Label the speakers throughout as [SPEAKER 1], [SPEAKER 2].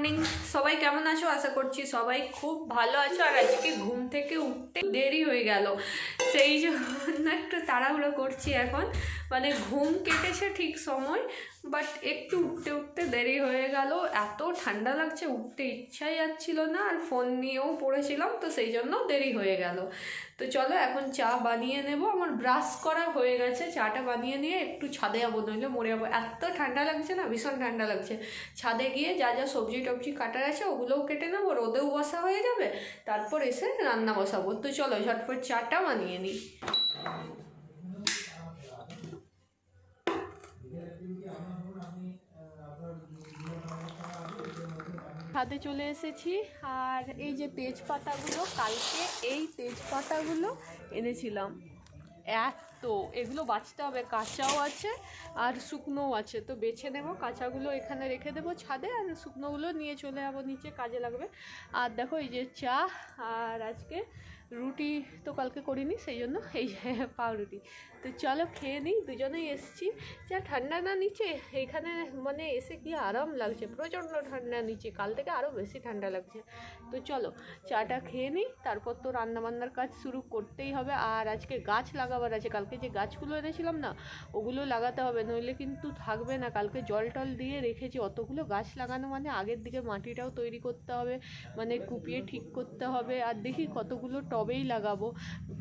[SPEAKER 1] Morning সবাই কেমন আছো? আশা করছি সবাই খুব ভালো আছো। আর আজকে ঘুম থেকে উঠতে দেরি হয়ে গেল। সেই জন্য একটু তাড়াহুড়ো করছি এখন। মানে ঘুম কেটেছে ঠিক সময় বাট একটু উঠতে উঠতে দেরি হয়ে গেল। এত ঠান্ডা লাগছে, উঠতে ইচ্ছাই যাচ্ছিল না, আর ফোন নিয়েও পড়েছিলাম, তো সেই জন্য দেরি হয়ে গেল। তো চলো এখন চা বানিয়ে নেব। আমার ব্রাশ করা হয়ে গেছে, চাটা বানিয়ে নিয়ে একটু ছাদে যাব, নইলে মরে যাব। এত ঠান্ডা লাগছে না, ভীষণ ঠান্ডা লাগছে। ছাদে গিয়ে যা যা সবজি টবজি কাটার আছে, ওগুলোও কেটে নেব, রোদেও বসা হয়ে যাবে। তারপর এসে রান্না বসাবো। তো চলো ঝটপট চাটা বানিয়ে নিই। ছাদে চলে এসেছি। আর এই যে তেজপাতাগুলো, কালকে এই তেজপাতাগুলো এনেছিলাম। এত, এগুলো বাঁচতে হবে, কাঁচাও আছে আর শুকনোও আছে। তো বেছে নেব, কাঁচাগুলো এখানে রেখে দেবো ছাদে আর শুকনোগুলো নিয়ে চলে যাব, নিচে কাজে লাগবে। আর দেখো এই যে চা, আর আজকে রুটি তো কালকে করিনি, সেই জন্য এই যে পাউরুটি। তো চলো খেয়ে নিই, দুজনেই এসেছি। যা ঠান্ডা না নিচে, এখানে মানে এসে কি আরাম লাগছে, প্রচণ্ড ঠান্ডা নিচে, কাল থেকে আরও বেশি ঠান্ডা লাগছে। তো চলো, চাটা খেয়ে নিই, তারপর তো রান্নাবান্নার কাজ শুরু করতেই হবে, আর আজকে গাছ লাগাবার আছে, কালকে যে গাছগুলো এনেছিলাম না, ওগুলো লাগাতে হবে, নইলে কিন্তু থাকবে না, কালকে জল টল দিয়ে রেখেছি, অতগুলো গাছ লাগানো মানে আগের দিকে মাটিটাও তৈরি করতে হবে মানে কুপিয়ে ঠিক করতে হবে, আর দেখি কতগুলো টবেই লাগাবো,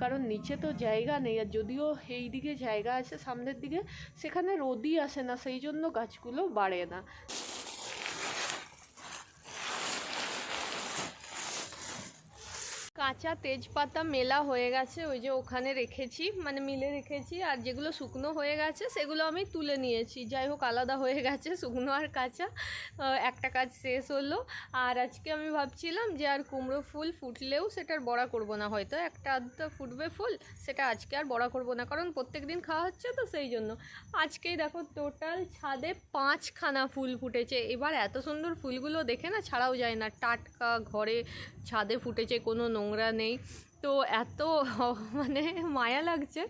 [SPEAKER 1] কারণ নিচে তো জায়গা নেই, আর যদিও এই দিকে জায়গা আছে সামনের দিকে। সেখানে রোদই আসে না সেই জন্য গাছগুলো বাড়ে না। কাঁচা তেজপাতা মেলা হয়ে গেছে, ওই যে ওখানে রেখেছি মানে মিলে রেখেছি, আর যেগুলো শুকনো হয়ে গেছে, সেগুলো আমি তুলে নিয়েছি। যাই হোক, আলাদা হয়ে গেছে, শুকনো আর কাঁচা। একটা কাজ শেষ হলো। আর আজকে আমি ভাবছিলাম যে আর কুমড়ো ফুল ফুটলেও সেটার বড়া করব না, হয়তো একটা আধটা ফুটবে ফুল, সেটা আজকে আর বড়া করব না, কারণ প্রত্যেক দিন খাওয়া হচ্ছে তো সেই জন্য। আজকেই দেখো, টোটাল ছাদে পাঁচখানা ফুল ফুটেছে। এবার এত সুন্দর ফুলগুলো দেখে না ছাড়াও যায় না। টাটকা ঘরে ছাদে ফুটেছে কোনো নোংরা নেই তো এত মানে মায়া লাগছে।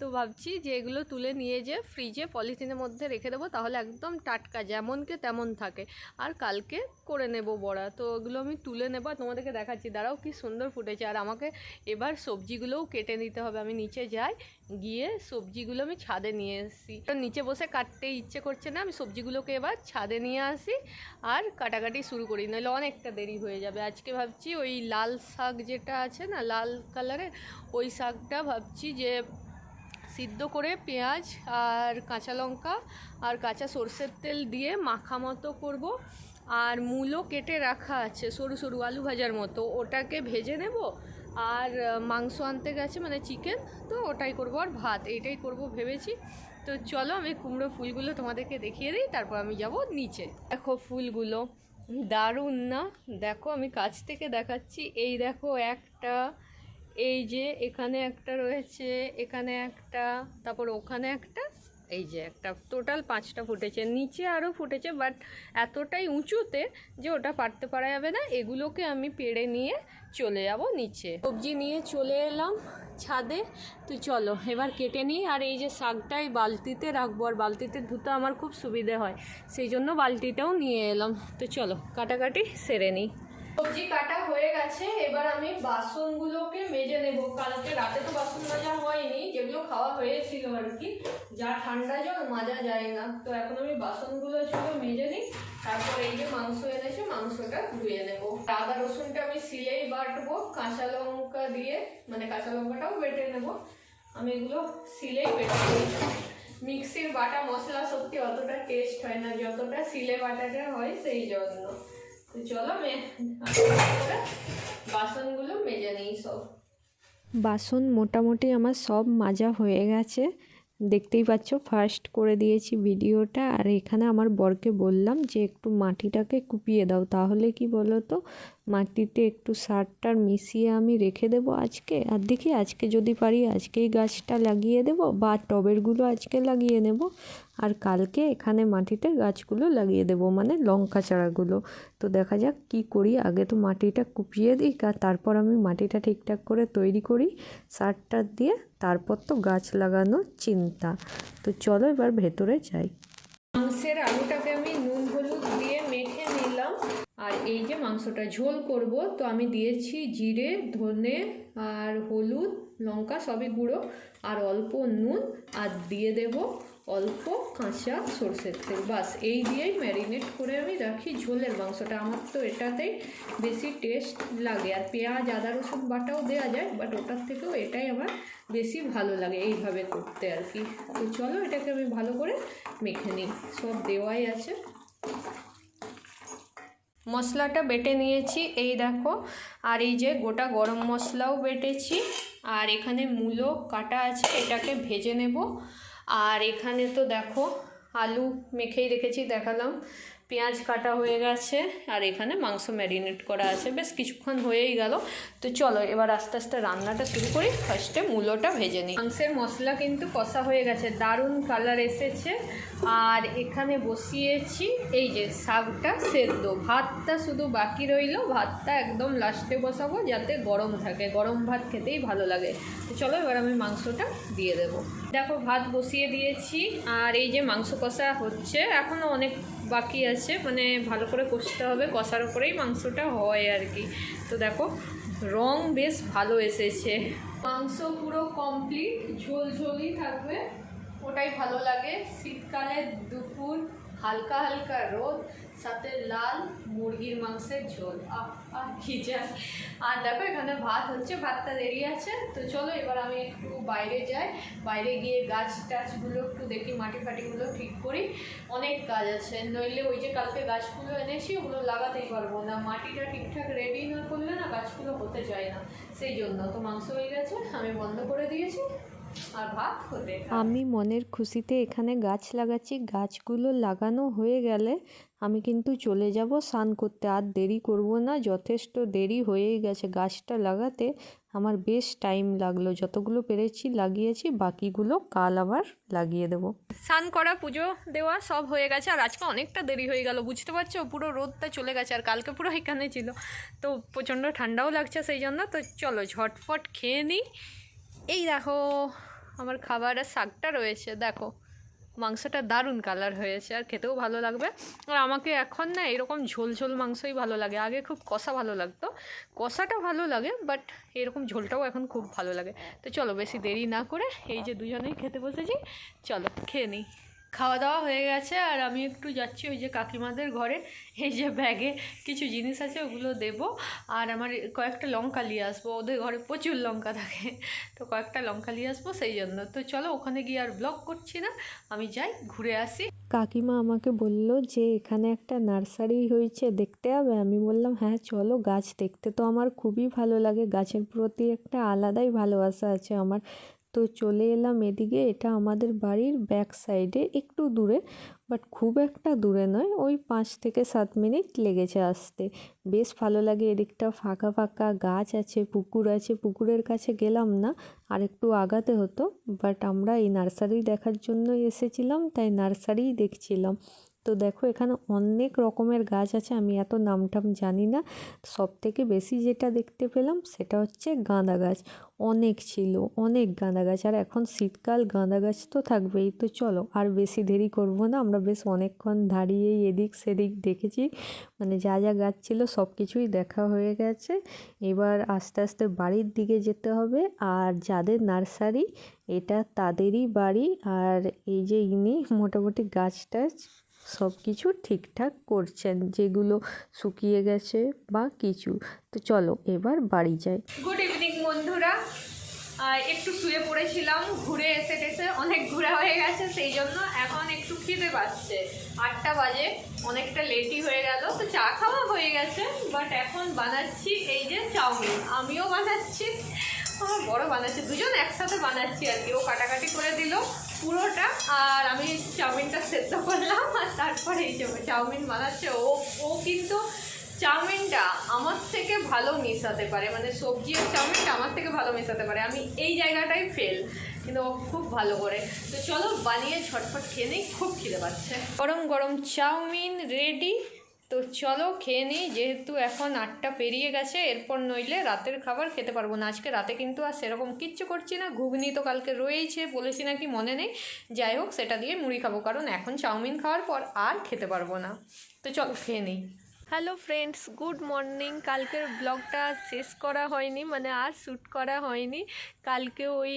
[SPEAKER 1] তো ভাবছি যে এগুলো তুলে নিয়ে যে ফ্রিজে পলিথিনের মধ্যে রেখে দেবো, তাহলে একদম টাটকা যেমনকে তেমন থাকে। আর কালকে করে নেব বড়া। তো ওগুলো আমি তুলে নেব তোমাদেরকে দেখাচ্ছি। দাঁড়াও কি সুন্দর ফুটেছে। আর আমাকে এবার সবজিগুলোও কেটে নিতে হবে। আমি নিচে যাই, গিয়ে সবজিগুলো আমি ছাদে নিয়ে এসেছি তো নিচে বসে কাটতে ইচ্ছে করছে না। আমি সবজিগুলোকে এবার ছাদে নিয়ে আসি আর কাটাকাটি শুরু করি। নাহলে অনেকটা দেরি হয়ে যাবে। আজকে ভাবছি ওই লাল শাক যেটা আছে না, লাল কালারের, ওই শাকটা ভাবছি যে সিদ্ধ করে পেঁয়াজ আর কাঁচা লঙ্কা আর কাঁচা সর্ষের তেল দিয়ে মাখা মতো করব। আর মূলো কেটে রাখা আছে, সরু সরু আলু ভাজার মতো। ওটাকে ভেজে নেব আর মাংস আনতে গেছে মানে চিকেন, তো ওটাই করব আর ভাত, এইটাই করব ভেবেছি। তো চলো আমি কুমড়ো ফুলগুলো তোমাদেরকে দেখিয়ে দিই, তারপর আমি যাব নিচে। দেখো ফুলগুলো, দারুণ না? দেখো আমি কাছ থেকে দেখাচ্ছি, এই দেখো একটা এই যে এখানে একটা রয়েছে, এখানে একটা, তারপর ওখানে একটা, এই যে একটা। টোটাল পাঁচটা ফুটেছে। নিচে আরও ফুটেছে বাট এতটাই উঁচুতে যে ওটা পারতে পারা যাবে না। এগুলোকে আমি পেড়ে নিয়ে চলে যাব নিচে। সবজি নিয়ে চলে এলাম ছাদে। তো চলো, এবার কেটে নিই। আর এই যে শাকটাই বালতিতে রাখব। আর বালতিতে ধুতে আমার খুব সুবিধে হয়। সেই জন্য বালতিটাও নিয়ে এলাম। তো চলো, কাটাকাটি সেরে নিই। সবজি কাটা হয়ে গেছে, এবার আমি বাসনগুলোকে মেজে নেব। কালকে রাতে তো বাসন মাজা হয়নি, যেগুলো খাওয়া হয়েছিল আর কি। যা ঠান্ডা জল, মাজা যায় না। তো এখন আমি বাসনগুলো ছিল মেজে নিই, তারপর এই যে মাংস এনেছে, মাংসটা ধুয়ে নেব। আদা রসুনটা আমি সিলেই বাটবো, কাঁচা লঙ্কা দিয়ে মানে কাঁচা লঙ্কাটাও বেটে নেব। আমি এগুলো সিলেই বেটে নিই মিক্সির বাটা মশলা সত্যি অতটা টেস্ট হয় না, যতটা সিলে বাটাটা হয় সেই জন্য। বাসনগুলো মেজে নেই সব।
[SPEAKER 2] বাসন মোটামুটি আমার সব মাজা হয়ে গেছে। দেখতেই পাচ্ছ ফার্স্ট করে দিয়েছি ভিডিওটা। আর এখানে আমার বরকে বললাম যে, একটু মাটিটাকে কুপিয়ে দাও। তাহলে কি বলো তো মাটিতে একটু সার টার মিশিয়ে আমি রেখে দেবো আজকে। আর দেখি আজকে যদি পারি আজকেই গাছটা লাগিয়ে দেব বা টবেরগুলো আজকে লাগিয়ে নেব। আর কালকে এখানে মাটিতে গাছগুলো লাগিয়ে দেব মানে লঙ্কা চারাগুলো। তো দেখা যাক কি করি, আগে তো মাটিটা কুপিয়ে দিই আর তারপর আমি মাটিটা ঠিকঠাক করে তৈরি করি সার টার দিয়ে, তারপর তো গাছ লাগানোর চিন্তা। তো চলো এবার ভেতরে যাই।
[SPEAKER 1] মাংসের আলুটাকে আমি নুন হলুদ দিয়ে মেখে নিলাম। আর এই যে মাংসটা ঝোল করব, তো আমি দিয়েছি জিরে, ধনে আর হলুদ, লঙ্কা, সবই গুঁড়ো আর অল্প নুন আর দিয়ে দেব অল্প কাঁচা সর্ষের তেল। বাস, এই দিয়েই ম্যারিনেট করে আমি রাখি ঝোলের মাংসটা। আমার তো এটাতেই বেশি টেস্ট লাগে। আর পেঁয়াজ, আদা, রসুন বাটাও দেওয়া যায়, বাট ওটার থেকেও এটাই আমার বেশি ভালো লাগে এইভাবে করতে আর কি। তো চলো এটাকে আমি ভালো করে মেখে নিই। সব দেওয়াই আছে। মশলাটা বেটে নিয়েছি, এই দেখো। আর এই যে গোটা গরম মশলাও বেটেছি। আর এখানে মূলো কাটা আছে, এটাকে ভেজে নেব। আর এখানে তো দেখো আলু মেখেই রেখেছি, দেখালাম। পেঁয়াজ কাটা হয়ে গেছে আর এখানে মাংস ম্যারিনেট করা আছে। বেশ কিছুক্ষণ হয়েই গেল। তো চলো, এবার আস্তে আস্তে রান্নাটা শুরু করি। ফার্স্টে মূলোটা ভেজে নিই। মাংসের মশলা কিন্তু কষা হয়ে গেছে, দারুণ কালার এসেছে। আর এখানে বসিয়েছি এই যে শাকটা সেদ্ধ। ভাতটা শুধু বাকি রইল, ভাতটা একদম লাস্টে বসাবো যাতে গরম থাকে। গরম ভাত খেতেই ভালো লাগে। তো চলো, এবার আমি মাংসটা দিয়ে দেবো। দেখো, ভাত বসিয়ে দিয়েছি। আর এই যে মাংস কষা হচ্ছে এখনও অনেক বাকি আছে মানে ভালো করে কষতে হবে, কষার উপরেই মাংসটা হয় আর কি। তো দেখো, রং বেশ ভালো এসেছে। মাংস পুরো কমপ্লিট ঝোল ঝোলই থাকবে। ওটাই ভালো লাগে। শীতকালে দুপুর হালকা হালকা রোদ। সাথে লাল মুরগির মাংসের ঝোল। যায় আর দেখো, এখানে ভাত হচ্ছে ভাতটা দেরি আছে। তো চলো, এবার আমি একটু বাইরে যাই। বাইরে গিয়ে গাছ টাছগুলো একটু দেখি, মাটি ফাটিগুলো ঠিক করি। অনেক কাজ আছে। নইলে ওই যে কালকে গাছগুলো এনেছি, ওগুলো লাগাতেই পারব না। মাটিটা ঠিকঠাক রেডি না করলে না গাছগুলো হতে চায় না। সেই জন্য। তো মাংস হয়ে গেছে, আমি বন্ধ করে দিয়েছি। আর।
[SPEAKER 2] আমি মনের খুশিতে এখানে গাছ লাগাচ্ছি, গাছগুলো লাগানো হয়ে গেলে আমি কিন্তু চলে যাব স্নান করতে। আর দেরি করব না, যথেষ্ট দেরি হয়েই গেছে গাছটা লাগাতে। আমার বেশ টাইম লাগল, যতগুলো পেরেছি লাগিয়েছি, বাকিগুলো কাল আবার লাগিয়ে দেবো।
[SPEAKER 1] স্নান করা, পুজো দেওয়া সব হয়ে গেছে। আর আজকে অনেকটা দেরি হয়ে গেল, বুঝতে পারছ? পুরো রোদটা চলে গেছে আর কালকে পুরো এখানে ছিল। তো প্রচণ্ড ঠান্ডাও লাগছে সেই জন্য। তো চলো ঝটফট খেয়ে নিই। এই দেখো আমার খাবার আর শাকটা রয়েছে, দেখো। মাংসটা দারুণ কালার হয়েছে, আর খেতেও ভালো লাগবে। আর আমাকে এখন না এরকম ঝোল ঝোল মাংসই ভালো লাগে। আগে খুব কষা ভালো লাগতো। কষাটা ভালো লাগে বাট এরকম ঝোলটাও এখন খুব ভালো লাগে। তো চলো, বেশি দেরি না করে এই যে দুজনেই খেতে বসেছি, চলো, খেয়ে নিই। খাওয়া দাওয়া হয়ে গেছে আর আমি একটু যাচ্ছি ওই যে কাকিমাদের ঘরে। এই যে ব্যাগে কিছু জিনিস আছে, ওগুলো দেব। আর আমার কয়েকটা লঙ্কা নিয়ে আসব। ওদের ঘরে প্রচুর লঙ্কা থাকে, তো কয়েকটা লঙ্কা নিয়ে আসব সেই জন্য। তো চলো, ওখানে গিয়ে আর ব্লগ করছি না। আমি যাই, ঘুরে আসি।
[SPEAKER 2] কাকিমা আমাকে বলল যে, এখানে একটা নার্সারি হয়েছে, দেখতে হবে। আমি বললাম হ্যাঁ চলো, গাছ দেখতে। তো আমার খুবই ভালো লাগে। গাছের প্রতি একটা আলাদাই ভালোবাসা আছে আমার। তো চলে এলাম এদিকে। এটা আমাদের বাড়ির ব্যাক সাইডে একটু দূরে বাট খুব একটা দূরে নয়, ওই পাঁচ থেকে সাত মিনিট লেগেছে আসতে। বেশ ভালো লাগে, এদিকটা ফাঁকা ফাঁকা গাছ আছে, পুকুর আছে। পুকুরের কাছে গেলাম না, আর একটু আগাতে হতো বাট আমরা এই নার্সারি দেখার জন্য এসেছিলাম, তাই নার্সারিই দেখছিলাম। তো দেখো এখানে অনেক রকমের গাছ আছে, আমি এত নাম টাম জানি না। সব থেকে বেশি যেটা দেখতে পেলাম সেটা হচ্ছে গাঁদা গাছ। অনেক ছিল, অনেক গাঁদা গাছ। আর এখন শীতকাল, গাঁদা গাছ তো থাকবেই। তো চলো, আর বেশি দেরি করব না। আমরা বেশ অনেকক্ষণ দাঁড়িয়েই এদিক সেদিক দেখেছি। মানে যা যা গাছ ছিল সব কিছুই দেখা হয়ে গেছে। এবার আস্তে আস্তে বাড়ির দিকে যেতে হবে। আর যাদের নার্সারি, এটা তাদেরই বাড়ি। আর এই যে ইনি, মোটামুটি গাছ টাছ সব কিছু ঠিকঠাক করছেন, যেগুলো শুকিয়ে গেছে বা কিছু। তো চলো, এবার বাড়ি যাই।
[SPEAKER 1] গুড ইভিনিং বন্ধুরা। একটু শুয়ে পড়েছিলাম, ঘুরে এসে টেসে অনেক ঘোরা হয়ে গেছে, সেই জন্য এখন একটু খিদে পাচ্ছে। আটটা বাজে, অনেকটা লেটই হয়ে গেল, তো চা খাওয়া হয়ে গেছে বাট এখন বানাচ্ছি এই যে চাউমিন। আমিও বানাচ্ছি, আমার বড় বানাচ্ছি, দুজন একসাথে বানাচ্ছি আর কি, ও কাটাকাটি করে দিল। পুরোটা, আর আমি চাউমিনটা সেদ্ধ করলাম, আর তারপরে এই চাউমিন বানাচ্ছে, ও ও কিন্তু চাউমিনটা আমার থেকে ভালো মিশাতে পারে মানে সবজি আর চাউমিনটা আমার থেকে ভালো মেশাতে পারে, আমি এই জায়গাটাই ফেল কিন্তু ও খুব ভালো করে। তো চলো বানিয়ে ঝটফট খেয়ে নিই, খুব খিদে পাচ্ছে। গরম গরম চাউমিন রেডি তো চলো খেয়ে নিই, যেহেতু এখন আটটা পেরিয়ে গেছে, এরপর নইলে রাতের খাবার খেতে পারব না। আজকে রাতে কিন্তু আর সেরকম কিচ্ছু করছি না, ঘুগনি তো কালকে রয়েইছে বলেছি নাকি মনে নেই। যাই হোক, সেটা দিয়ে মুড়ি খাব, কারণ এখন চাউমিন খাওয়ার পর আর খেতে পারব না। তো চলো খেয়ে নিই। হ্যালো ফ্রেন্ডস গুড মর্নিং কালকের ব্লগটা শেষ করা হয়নি মানে আর শ্যুট করা হয়নি। কালকে ওই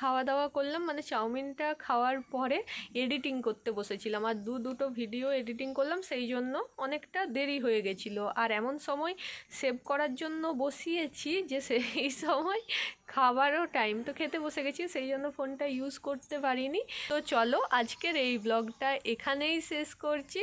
[SPEAKER 1] খাওয়া দাওয়া করলাম মানে চাউমিনটা খাওয়ার পরে এডিটিং করতে বসেছিলাম। আর দু দুটো ভিডিও এডিটিং করলাম, সেই জন্য অনেকটা দেরি হয়ে গেছিল। আর এমন সময় সেভ করার জন্য বসিয়েছি যে সেই সময় খাবারও টাইম তো খেতে বসে গেছি, সেই জন্য ফোনটা ইউজ করতে পারিনি। তো চলো আজকের এই ব্লগটা এখানেই শেষ করছি।